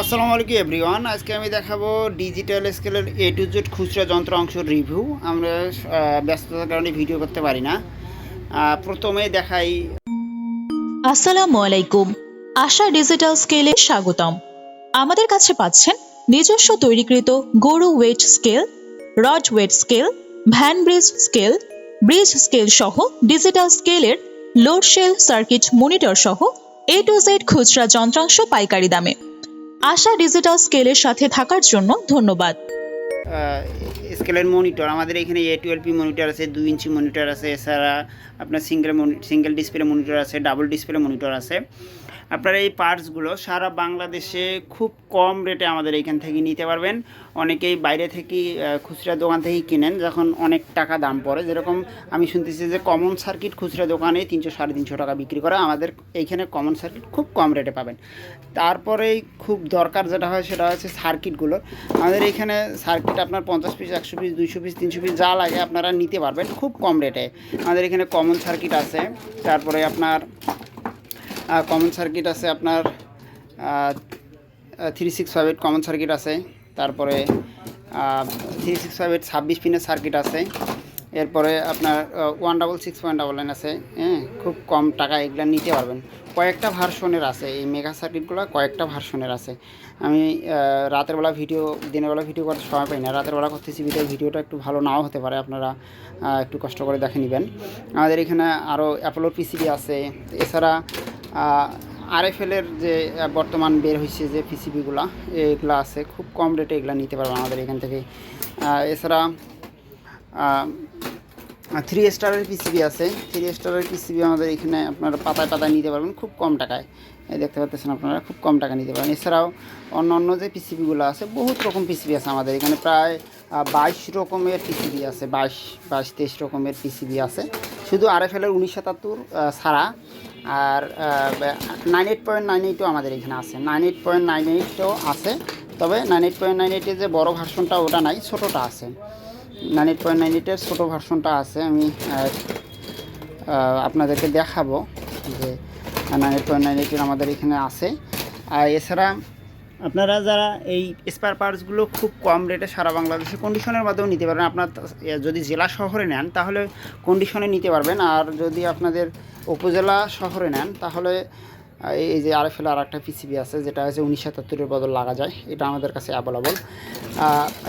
আসসালামু আলাইকুম এভরিওয়ান। আজকে আমি দেখাবো ডিজিটাল স্কেলের এ টু জেড খুচরা যন্ত্র অংশের রিভিউ। আমরা ব্যস্ততার কারণে ভিডিও করতে পারি না। প্রথমে দেখাই আসসালামু আলাইকুম। আশা ডিজিটাল স্কেলে স্বাগতম। আমাদের কাছে পাচ্ছেন নিজস্ব তৈরিকৃত গরু weight scale, rod weight scale, van bridge scale bridge scale সহ ডিজিটাল স্কেলের লোড শেল সার্কিট মনিটর সহ এ টু জেড খুচরা যন্ত্রাংশ পাইকারি দামে। আশা ডিজিটাল স্কেলের সাথে থাকার জন্য ধন্যবাদ। স্কেলের মনিটর, আমাদের এখানে এ টুয়েলভ পি মনিটর আছে, দুই ইঞ্চি মনিটর আছে, এছাড়া আপনার সিঙ্গেল সিঙ্গেল ডিসপ্লে মনিটর আছে ডাবল ডিসপ্লে মনিটর আছে। আপনার এই পার্টসগুলো সারা বাংলাদেশে খুব কম রেটে আমাদের এখান থেকে নিতে পারবেন। অনেকেই বাইরে থেকে খুচরা দোকান থেকেই কিনেন, যখন অনেক টাকা দাম পড়ে। যেরকম আমি শুনতেছি যে কমন সার্কিট খুচরা দোকানে তিনশো, সাড়ে তিনশো টাকা বিক্রি করে, আমাদের এইখানে কমন সার্কিট খুব কম রেটে পাবেন। তারপরেই খুব দরকার যেটা হয়, সেটা হচ্ছে সার্কিটগুলো আমাদের এখানে সার্কিট আপনার পঞ্চাশ পিস একশো পিস দুইশো পিস তিনশো পিস যা লাগে আপনারা নিতে পারবেন খুব কম রেটে আমাদের এখানে কমন সার্কিট আছে, তারপরে আপনার কমন সার্কিট আছে আপনার three six five eight common circuit আছে, তারপরে থ্রি সিক্স ফাইভ এইট ছাব্বিশ পিনের সার্কিট আছে। এরপরে আপনার one double six point double nine আছে হ্যাঁ? খুব কম টাকা এগুলো নিতে পারবেন। কয়েকটা ভার্সনের আছে, এই মেগা সার্কিটগুলো কয়েকটা ভার্সনের আছে। আমি রাতের বেলা ভিডিও দিনের বেলা ভিডিও করতে সময় পাই না। রাতের বেলা করতেছি ভিডিও ভিডিওটা একটু ভালো নাও হতে পারে, আপনারা একটু কষ্ট করে দেখে নেবেন। আমাদের এখানে আরও অ্যাপোলোর পিসিবি আছে। এছাড়া আরএফএলের যে বর্তমান বের হয়েছে যে পিসিবিগুলো এগুলো আছে। খুব কম রেটে এগুলো নিতে পারবেন আমাদের এখান থেকে। এছাড়া থ্রি স্টারের পিসিবি আছে। থ্রি স্টারের পিসিবি আমাদের এখানে আপনারা পাতায় পাতায় নিতে পারবেন খুব কম টাকায়। দেখতে পাচ্ছেন আপনারা, খুব কম টাকা নিতে পারেন এছাড়াও অন্য অন্য যে পিসিবিগুলো আছে, বহুত রকম পিসিবি আছে আমাদের এখানে। প্রায় বাইশ রকমের পিসিবি আছে, বাইশ বাইশ, তেইশ রকমের পিসিবি আছে। শুধু আর এফ আরএফএলের উনিশ সাতাত্তর ছাড়া। আর নাইন এইট পয়েন্ট নাইন এইটও আমাদের এখানে আছে। নাইন এইট পয়েন্ট নাইন এইটও আছে। তবে নাইন এইট পয়েন্ট নাইন এইটের যে বড় ভার্সনটা ওটা নাই, ছোটোটা আছে। নাইন এইট পয়েন্ট নাইন এইটের ছোটো ভার্সনটা আছে, আমি আপনাদেরকে দেখাবো যে নাইন এইট পয়েন্ট নাইন এইটের আমাদের এখানে আছে। আর এছাড়া আপনারা যারা এই স্পেয়ার পার্টসগুলো খুব কম রেটে সারা বাংলাদেশে কন্ডিশনের মাধ্যমে নিতে পারবেন, আপনার যদি জেলা শহরে নেন, তাহলে কন্ডিশনে নিতে পারবেন। আর যদি আপনাদের উপজেলা শহরে নেন, তাহলে এই যে আরএফএল আর একটা পিসিবি আছে যেটা হচ্ছে উনিশ সাতাত্তরের বদল লাগা যায় এটা আমাদের কাছে অ্যাভেলেবল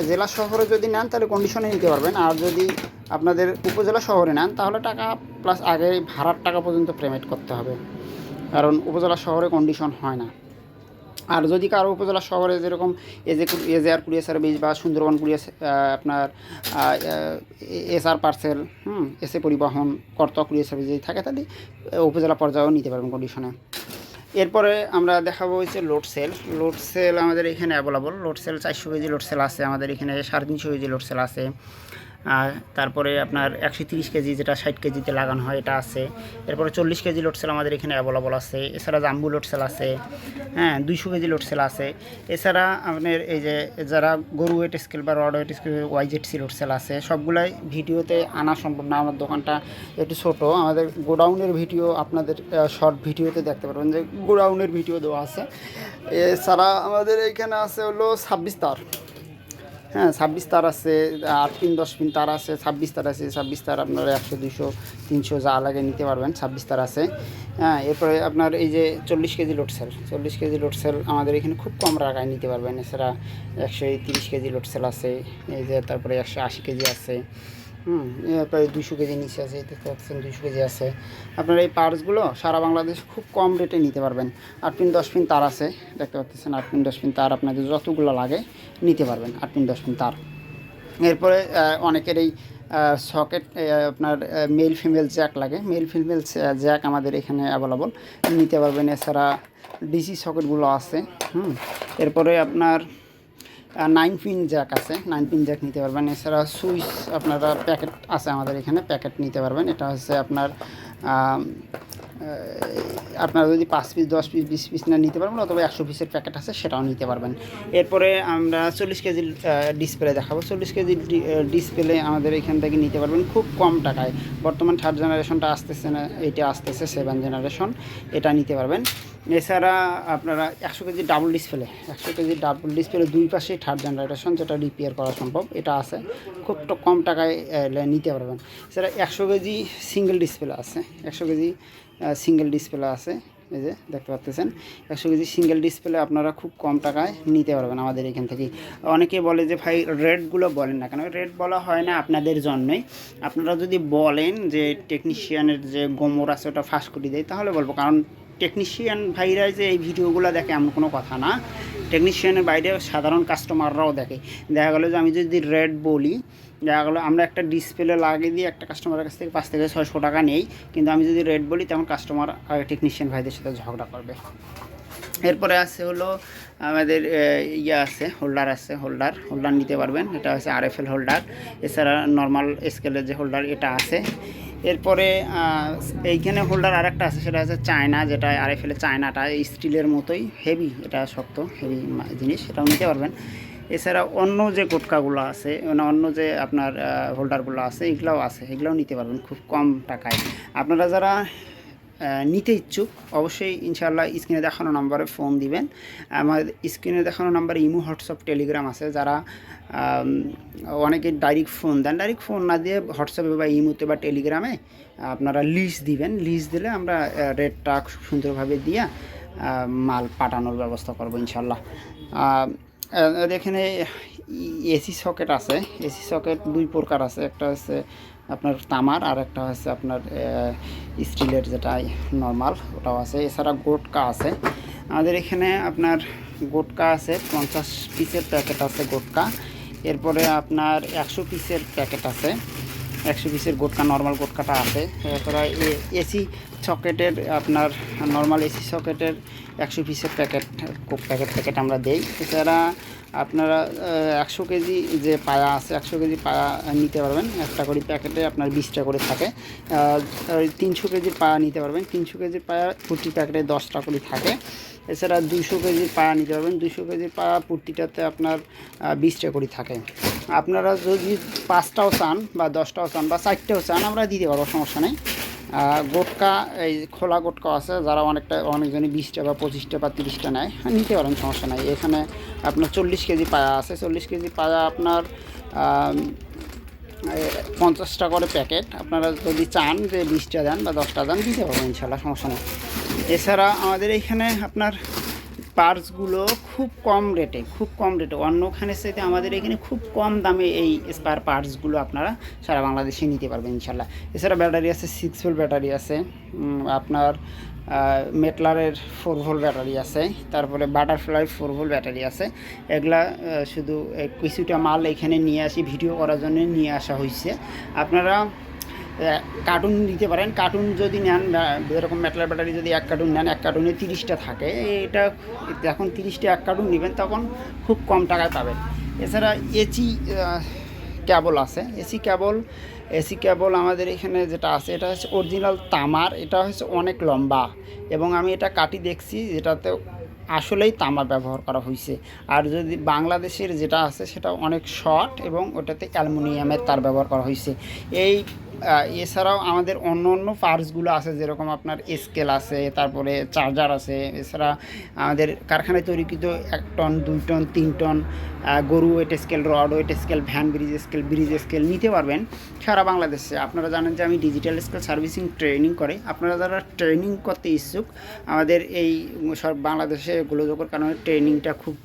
জেলা শহরে যদি নেন তাহলে কন্ডিশনে নিতে পারবেন আর যদি আপনাদের উপজেলা শহরে নেন তাহলে টাকা প্লাস আগে ভাড়ার টাকা পর্যন্ত পেমেন্ট করতে হবে কারণ উপজেলা শহরে কন্ডিশন হয় না আর যদি কারও উপজেলা শহরে যেরকম এজে এজে আর কুড়িয়া সার্ভিস বা সুন্দরবন কুড়িয়া আপনার এস আর পার্সেল হুম এসে পরিবহন কর্তা কুড়িয়া সার্ভিস যদি থাকে তাহলে উপজেলা পর্যায়েও নিতে পারবেন কন্ডিশনে এরপরে আমরা দেখাবো হচ্ছে লোড সেল লোড সেল আমাদের এখানে অ্যাভেলেবল লোড সেল চারশো কেজি লোড সেল আছে, আমাদের এখানে সাড়ে তিনশো কেজি লোড সেল আছে। তারপরে আপনার একশো তিরিশ কেজি যেটা ষাট কেজিতে লাগানো হয়, এটা আছে। এরপরে চল্লিশ কেজি লোড সেল আমাদের এখানে অ্যাভেলেবল আছে। এছাড়া জাম্বু লোড সেল আছে। হ্যাঁ দুইশো কেজি লোড সেল আছে। এছাড়া আপনার এই যে যারা গরু ওয়েট স্কেল বা rod weight scale YZ C load cell আছে, সবগুলাই ভিডিওতে আনা সম্ভব না। আমার দোকানটা একটু ছোটো। আমাদের গোডাউনের ভিডিও আপনাদের শর্ট ভিডিওতে দেখতে পারবেন যে গোডাউনের ভিডিও দেওয়া আছে। এছাড়া আমাদের এইখানে আছে হলো ছাব্বিশ তার। হ্যাঁ ছাব্বিশ তার আছে, আট পিন, দশ পিন তার আছে, ছাব্বিশ তার আছে, ছাব্বিশ তার আপনারা একশো দুশো তিনশো, যা লাগে নিতে পারবেন, ছাব্বিশ তার আছে। হ্যাঁ এরপরে আপনার এই যে চল্লিশ কেজি লোড সেল, চল্লিশ কেজি লোড সেল আমাদের এখানে খুব কম টাকায় নিতে পারবেন, এছাড়া একশো তিরিশ কেজি লোড সেল আছে, এই যে তারপরে একশো আশি কেজি আছে। হুম প্রায় দুশো কেজি নিচে আছে দেখতে পাচ্ছেন দুশো কেজি আছে। আপনার এই পার্টসগুলো সারা বাংলাদেশে খুব কম রেটে নিতে পারবেন। আট পিন, দশ পিন তার আছে, দেখতে পাচ্ছেন আট পিন, দশ পিন তার আপনাদের যতগুলো লাগে নিতে পারবেন, আট পিন, দশ পিন তার। এরপরে অনেকের এই সকেট আপনার মেল ফিমেল জ্যাক লাগে। মেল ফিমেল জ্যাক আমাদের এখানে অ্যাভেলেবল নিতে পারবেন, এছাড়া ডিসি সকেটগুলো আছে, হুম। এরপরে আপনার নাইন পিন জ্যাক আছে। নাইন পিন জ্যাক নিতে পারবেন। এছাড়া সুইচ আপনারা প্যাকেট আছে আমাদের এখানে প্যাকেট নিতে পারবেন। এটা হচ্ছে আপনার আপনারা যদি পাঁচ পিস দশ পিস বিশ পিস না নিতে পারবেন, অথবা একশো পিসের প্যাকেট আছে, সেটাও নিতে পারবেন। এরপরে আমরা চল্লিশ কেজি ডিসপ্লে দেখাবো। চল্লিশ কেজি ডিসপ্লে আমাদের এখান থেকে নিতে পারবেন খুব কম টাকায়। বর্তমান থার্ড জেনারেশনটা আসতেছে না, এইটা আসতেছে সেভেন জেনারেশন এটা নিতে পারবেন। এছাড়া আপনারা একশো কেজি ডাবল ডিসপ্লে একশো কেজি ডাবল ডিসপ্লে দুই পাশেই থার্ড জেনারেশন যেটা রিপেয়ার করা সম্ভব, এটা আছে। খুব কম টাকায় নিতে পারবেন। এছাড়া একশো কেজি সিঙ্গেল ডিসপ্লে আছে, একশো কেজি সিঙ্গেল ডিসপ্লে আছে, এই যে দেখতে পাচ্ছেন। একশো কেজি সিঙ্গেল ডিসপ্লে আপনারা খুব কম টাকায় নিতে পারবেন আমাদের এখান থেকে অনেকে বলে যে, ভাই রেটগুলো বলেন না কেন? রেট বলা হয় না আপনাদের জন্যই। আপনারা যদি বলেন যে টেকনিশিয়ানের যে গোমর আছে, ওটা ফাঁস করে দেয়, তাহলে বলব। কারণ টেকনিশিয়ান ভাইরা যে এই ভিডিওগুলো দেখে এমন কোনো কথা না। টেকনিশিয়ানের বাইরে সাধারণ কাস্টমাররাও দেখে। দেখা গেলো যে আমি যদি রেড বলি, দেখা গেলো আমরা একটা ডিসপ্লে লাগিয়ে দিয়ে একটা কাস্টমারের কাছ থেকে পাঁচ থেকে ছয়শো টাকা নেই। কিন্তু আমি যদি রেড বলি তখন কাস্টমার টেকনিশিয়ান ভাইদের সাথে ঝগড়া করবে। এরপরে আছে হলো আমাদের ইয়ে আছে হোল্ডার আছে হোল্ডার হোল্ডার নিতে পারবেন। এটা হচ্ছে আরএফএল হোল্ডার এছাড়া নর্মাল স্কেলের যে হোল্ডার এটা আছে। এরপরে এইখানে হোল্ডার আরেকটা আছে, সেটা হচ্ছে চায়না, যেটা আরএফএল চায়নাটা স্টিলের মতোই হেভি এটা শক্ত হেভি জিনিস, সেটাও নিতে পারবেন। এছাড়া অন্য যে গোটকাগুলো আছে মানে অন্য যে আপনার হোল্ডারগুলো আছে, এগুলোও আছে, এগুলোও নিতে পারবেন খুব কম টাকায়। আপনারা যারা নিতে ইচ্ছুক, অবশ্যই ইনশাআল্লাহ স্ক্রিনে দেখানো নাম্বারে ফোন দিবেন। আমার স্ক্রিনে দেখানো নাম্বারে ইমো, হোয়াটসঅ্যাপ, টেলিগ্রাম আছে, যারা অনেকে ডাইরেক্ট ফোন দেন। ডাইরেক্ট ফোন না দিয়ে হোয়াটসঅ্যাপে বা ইমোতে বা টেলিগ্রামে আপনারা লিস্ট দিবেন। লিস্ট দিলে আমরা রেটটা সুন্দরভাবে দিয়ে মাল পাঠানোর ব্যবস্থা করব ইনশাল্লাহ এখানে এসি সকেট আছে। এসি সকেট দুই প্রকার আছে। একটা হচ্ছে আপনার তামার আর একটা হচ্ছে আপনার স্টিলের যেটা নর্মাল ওটাও আছে। এছাড়া গোটকা আছে। আমাদের এখানে আপনার গোটকা আছে, পঞ্চাশ পিসের প্যাকেট আছে গোটকা। এরপরে আপনার একশো পিসের প্যাকেট আছে। একশো পিসের গোটকা নর্মাল গোটকাটা আছে। এরপরে এসি সকেটের, আপনার নর্মাল এসি সকেটের একশো পিসের প্যাকেট প্যাকেট প্যাকেট আমরা দেই। এছাড়া আপনারা একশো কেজি যে পায়া আছে, একশো কেজি পায়া নিতে পারবেন। একটা করে প্যাকেটে আপনার বিশটা করে থাকে। তিনশো কেজির পায়া নিতে পারবেন। তিনশো কেজির পায়া প্রতি প্যাকেটে দশটা করে থাকে। এছাড়া দুশো কেজির পায়া নিতে পারবেন। দুশো কেজির পায়া প্রতিটাতে আপনার বিশটা করে থাকে। আপনারা যদি পাঁচটাও চান বা দশটাও চান বা চারটেও চান আমরা দিতে পারব সমস্যা নেই। গোটকা এই খোলা গোটকা আছে যারা অনেকটা অনেকজনই বিশটা বা পঁচিশটা বা তিরিশটা নেয় হ্যাঁ, নিতে পারেন সমস্যা নাই। এখানে আপনার চল্লিশ কেজি পায়া আছে চল্লিশ কেজি পায়া আপনার পঞ্চাশটা করে প্যাকেট। আপনারা যদি চান যে বিশটা দেন বা দশটা দেন দিতে পারব ইনশাল্লাহ সমস্যা নেই। এছাড়া আমাদের এইখানে আপনার পার্টসগুলো খুব কম রেটে খুব কম রেটে অন্যখানের সাথে আমাদের এখানে খুব কম দামে এই স্পার পার্টসগুলো আপনারা সারা বাংলাদেশে নিতে পারবেন, ইনশাল্লাহ। এছাড়া ব্যাটারি আছে সিক্স ভোল্ট ব্যাটারি আছে আপনার মেটলারের ফোর ভোল্ট ব্যাটারি আছে, তারপরে বাটারফ্লাই ফোর ভোল্ট ব্যাটারি আছে। এগুলা শুধু কিছুটা মাল এখানে নিয়ে আসি, ভিডিও করার জন্য নিয়ে আসা হয়েছে আপনারা কার্টুন দিতে পারেন। কার্টুন যদি নেন এরকম মেটাল ব্যাটারি যদি এক কার্টুন নেন, এক কার্টুনে তিরিশটা থাকে। এটা যখন তিরিশটা এক কার্টুন নেবেন, তখন খুব কম টাকায় পাবেন। এছাড়া এসি ক্যাবল আছে। এসি ক্যাবল এসি ক্যাবল আমাদের এখানে যেটা আছে, এটা হচ্ছে অরিজিনাল তামার। এটা হচ্ছে অনেক লম্বা। এবং আমি এটা কাটি দেখছি, যেটাতে আসলেই তামা ব্যবহার করা হয়েছে আর যদি বাংলাদেশের যেটা আছে, সেটা অনেক শর্ট এবং ওটাতে অ্যালুমিনিয়ামের তার ব্যবহার করা হয়েছে এই এছাড়াও আমাদের অন্য অন্য পার্টসগুলো আছে, যেরকম আপনার স্কেল আছে, তারপরে চার্জার আছে, এছাড়া আমাদের কারখানায় তৈরিকৃত এক টন দুই টন তিন টন গরু weight scale rod weight scale van bridge scale bridge scale নিতে পারবেন সারা বাংলাদেশে। আপনারা জানেন যে আমি ডিজিটাল স্কেল সার্ভিসিং ট্রেনিং করে। আপনারা যারা ট্রেনিং করতে ইচ্ছুক, আমাদের এই সব বাংলাদেশে গোলযোগের কারণে ট্রেনিংটা খুব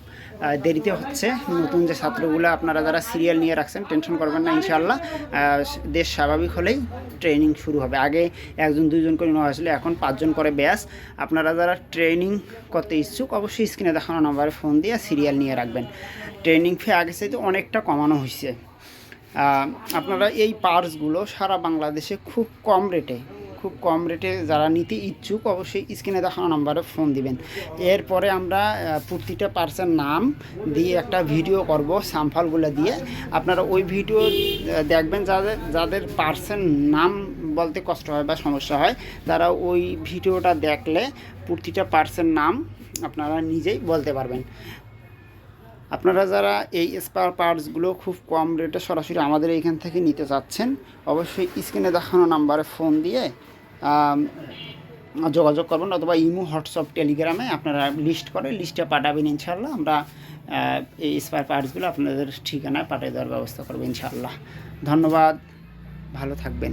দেরিতে হচ্ছে। নতুন যে ছাত্রগুলো আপনারা যারা সিরিয়াল নিয়ে রাখছেন টেনশন করবেন না ইনশাল্লাহ দেশ স্বাভাবিক হলেই ট্রেনিং শুরু হবে। আগে একজন দুজন করে নেওয়া হয়েছিল, এখন পাঁচজন করে ব্যাস। আপনারা যারা ট্রেনিং করতে ইচ্ছুক, অবশ্যই স্ক্রিনে দেখানো নাম্বারে ফোন দিয়ে সিরিয়াল নিয়ে রাখবেন। ট্রেনিং ফি আগে চাইতে অনেকটা কমানো হয়েছে। আপনারা এই পার্টসগুলো সারা বাংলাদেশে খুব কম রেটে খুব কম রেটে যারা নিতে ইচ্ছুক, অবশ্যই স্ক্রিনে দেখানো নাম্বারে ফোন দিবেন। এরপরে আমরা প্রতিটা পার্সের নাম দিয়ে একটা ভিডিও করব সাম্পালগুলো দিয়ে। আপনারা ওই ভিডিও দেখবেন যাদের যাদের পার্সেন নাম বলতে কষ্ট হয় বা সমস্যা হয়, তারা ওই ভিডিওটা দেখলে প্রতিটা পার্সের নাম আপনারা নিজেই বলতে পারবেন। আপনারা যারা এই স্পার পার্টসগুলো খুব কম রেটে সরাসরি আমাদের এইখান থেকে নিতে চাচ্ছেন, অবশ্যই স্ক্রিনে দেখানো নাম্বারে ফোন দিয়ে যোগাযোগ করবেন অথবা ইমো, হোয়াটসঅ্যাপ, টেলিগ্রামে আপনারা লিস্ট করে লিস্টে পাঠাবেন ইনশাল্লাহ আমরা এই স্পার পার্টসগুলো আপনাদের ঠিকানায় পাঠিয়ে দেওয়ার ব্যবস্থা করব ইনশাল্লাহ ধন্যবাদ, ভালো থাকবেন।